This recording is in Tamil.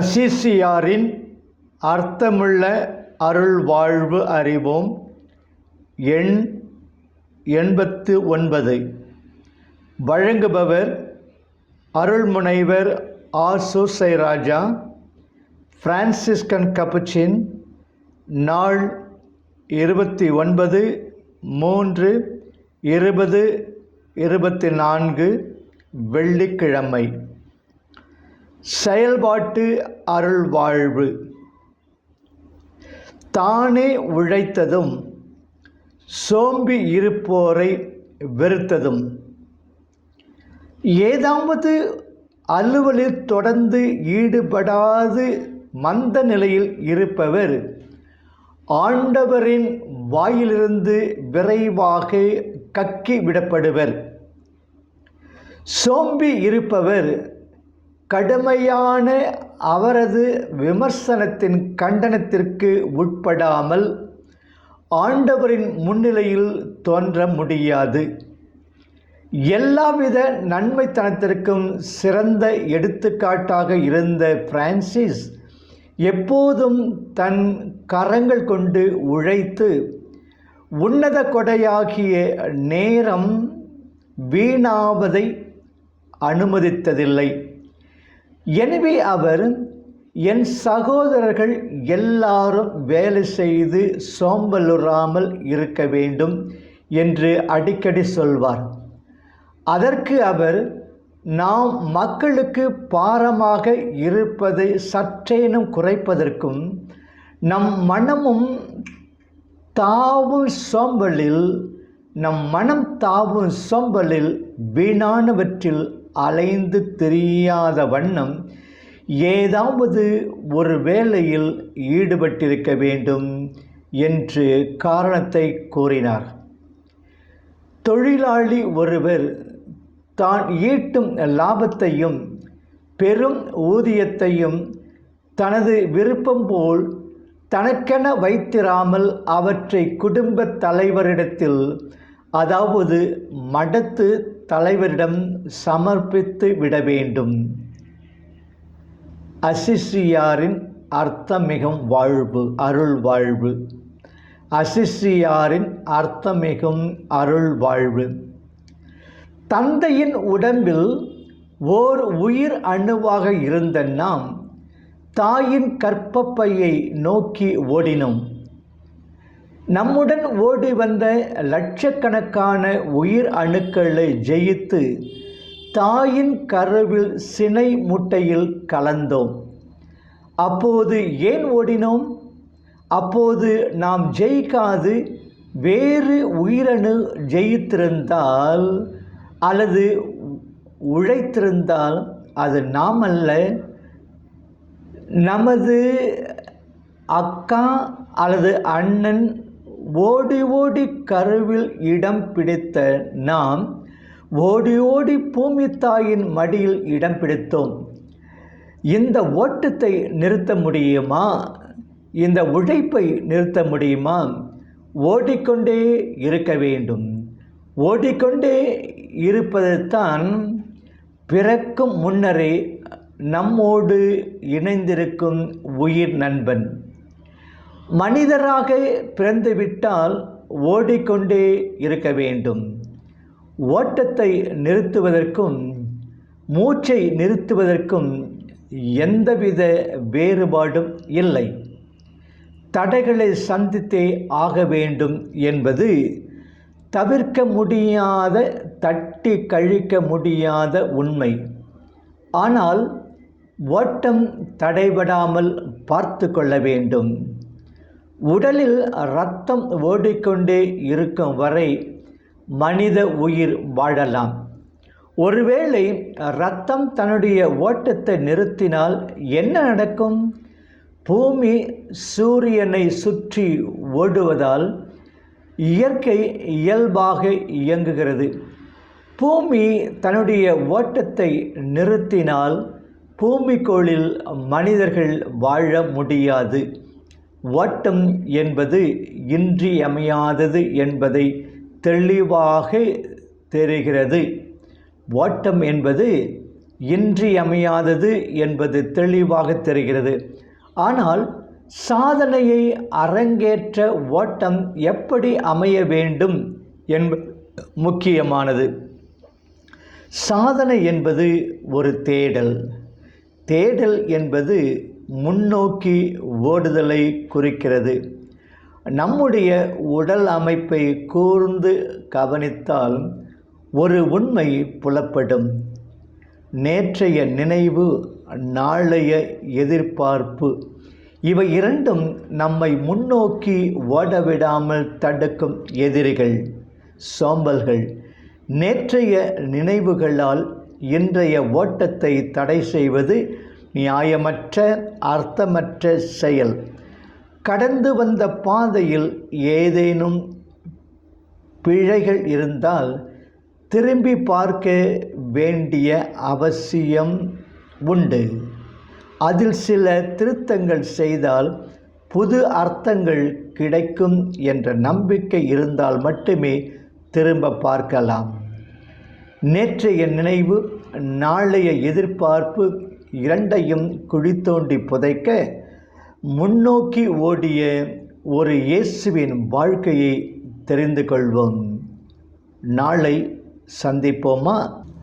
அசிசியாரின் அர்த்தமுள்ள அருள் வாழ்வு அறிவோம். எண் எண்பத்து ஒன்பது. வழங்குபவர் அருள்முனைவர் ஆசு ராஜா பிரான்சிஸ்கன் கப்புச்சின் நாள் இருபத்தி ஒன்பது மூன்று இருபது இருபத்தி நான்கு வெள்ளிக்கிழமை. செயல்பாட்டு அருள் வாழ்வு. தானே உழைத்ததும் சோம்பி இருப்போரை வெறுத்ததும். ஏதாவது அலுவலில் தொடர்ந்து ஈடுபடாது மந்த நிலையில் இருப்பவர் ஆண்டவரின் வாயிலிருந்து விரைவாக கக்கி விடப்படுவர் சோம்பி இருப்பவர் கடுமையான அவரது விமர்சனத்தின் கண்டனத்திற்கு உட்படாமல் ஆண்டவரின் முன்னிலையில் தோன்ற முடியாது. எல்லாவித நன்மைத்தனத்திற்கும் சிறந்த எடுத்துக்காட்டாக இருந்த பிரான்சிஸ் எப்போதும் தன் கரங்கள் கொண்டு உழைத்து உன்னத கொடையாகிய நேரம் வீணாவதை அனுமதித்ததில்லை. எனவே அவர் என் சகோதரர்கள் எல்லாரும் வேலை செய்து சோம்பலுறாமல் இருக்க வேண்டும் என்று அடிக்கடி சொல்வார். அதற்கு அவர் நாம் மக்களுக்கு பாரமாக இருப்பதை சற்றேனும் குறைப்பதற்கும் நம் மனமும் தாவும் சோம்பலில் நம் மனம் தாவும் சோம்பலில் வீணானவற்றில் அலைந்து தெரியாத வண்ணம் ஏதாவது ஒரு வேலையில் ஈடுபட்டிருக்க வேண்டும் என்று காரணத்தை கூறினார். தொழிலாளி ஒருவர் தான் ஈட்டும் லாபத்தையும் பெரும் ஊதியத்தையும் தனது விருப்பம் போல் தனக்கென வைத்திராமல் அவற்றை குடும்ப தலைவரிடத்தில் அதாவது மடத்து தலைவரிடம் சமர்ப்பித்து விட வேண்டும். அசிசியாரின் அர்த்தமிகும் வாழ்வு அருள் வாழ்வு. அசிசியாரின் அர்த்தமிகும் அருள் வாழ்வு. தந்தையின் உடம்பில் ஓர் உயிர் அணுவாக இருந்த நாம் தாயின் கற்பப்பையை நோக்கி ஓடினோம். நம்முடன் ஓடி வந்த லட்சக்கணக்கான உயிர் அணுக்களை ஜெயித்து தாயின் கருவில் சினை முட்டையில் கலந்தோம். அப்போது ஏன் ஓடினோம்? அப்போது நாம் ஜெயிக்காது வேறு உயிரணு ஜெயித்திருந்தால் அல்லது உழைத்திருந்தால் அது நாம் அல்ல நமது அக்கா அல்லது அண்ணன் ஓடி ஓடி கருவில் இடம் பிடித்த நாம் ஓடி ஓடி பூமி தாயின் மடியில் இடம் பிடித்தோம். இந்த ஓட்டத்தை நிறுத்த முடியுமா? இந்த உழைப்பை நிறுத்த முடியுமா? ஓடிக்கொண்டே இருக்க வேண்டும். ஓடிக்கொண்டே இருப்பது தான் பிறக்கும் முன்னரே நம்மோடு இணைந்திருக்கும் உயிர் நண்பன். மனிதராக பிறந்துவிட்டால் ஓடிக்கொண்டே இருக்க வேண்டும். ஓட்டத்தை நிறுத்துவதற்கும் மூச்சை நிறுத்துவதற்கும் எந்தவித வேறுபாடும் இல்லை. தடைகளை சந்தித்தே ஆக வேண்டும் என்பது தவிர்க்க முடியாத தட்டி கழிக்க முடியாத உண்மை. ஆனால் ஓட்டம் தடைபடாமல் பார்த்து கொள்ள வேண்டும். உடலில் இரத்தம் ஓடிக்கொண்டே இருக்கும் வரை மனித உயிர் வாழலாம். ஒருவேளை இரத்தம் தன்னுடைய ஓட்டத்தை நிறுத்தினால் என்ன நடக்கும்? பூமி சூரியனை சுற்றி ஓடுவதால் இயற்கை இயல்பாக இயங்குகிறது. பூமி தன்னுடைய ஓட்டத்தை நிறுத்தினால் பூமிக்கோளில் மனிதர்கள் வாழ முடியாது. ஓட்டம் என்பது இன்றியமையாதது என்பதை தெளிவாக தெரிகிறது. ஓட்டம் என்பது இன்றியமையாதது என்பது தெளிவாக தெரிகிறது. ஆனால் சாதனையை அரங்கேற்ற ஓட்டம் எப்படி அமைய வேண்டும் என்ப முக்கியமானது. சாதனை என்பது ஒரு தேடல். தேடல் என்பது முன்னோக்கி ஓடுதலை குறிக்கிறது. நம்முடைய உடல் அமைப்பை கூர்ந்து கவனித்தால் ஒரு உண்மை புலப்படும். நேற்றைய நினைவு நாளைய எதிர்பார்ப்பு இவை இரண்டும் நம்மை முன்னோக்கி ஓடவிடாமல் தடுக்கும் எதிரிகள் சோம்பல்கள். நேற்றைய நினைவுகளால் இன்றைய ஓட்டத்தை தடை செய்வது நியாயமற்ற அர்த்தமற்ற செயல். கடந்து வந்த பாதையில் ஏதேனும் பிழைகள் இருந்தால் திரும்பி பார்க்க வேண்டிய அவசியம் உண்டு. அதில் சில திருத்தங்கள் செய்தால் புது அர்த்தங்கள் கிடைக்கும் என்ற நம்பிக்கை இருந்தால் மட்டுமே திரும்ப பார்க்கலாம். நேற்றைய நினைவு நாளைய எதிர்பார்ப்பு இரண்டையும் குழி தோண்டி புதைக்க முன்னோக்கி ஓடிய ஒரு இயேசுவின் வாழ்க்கையை தெரிந்து கொள்வோம். நாளை சந்திப்போமா?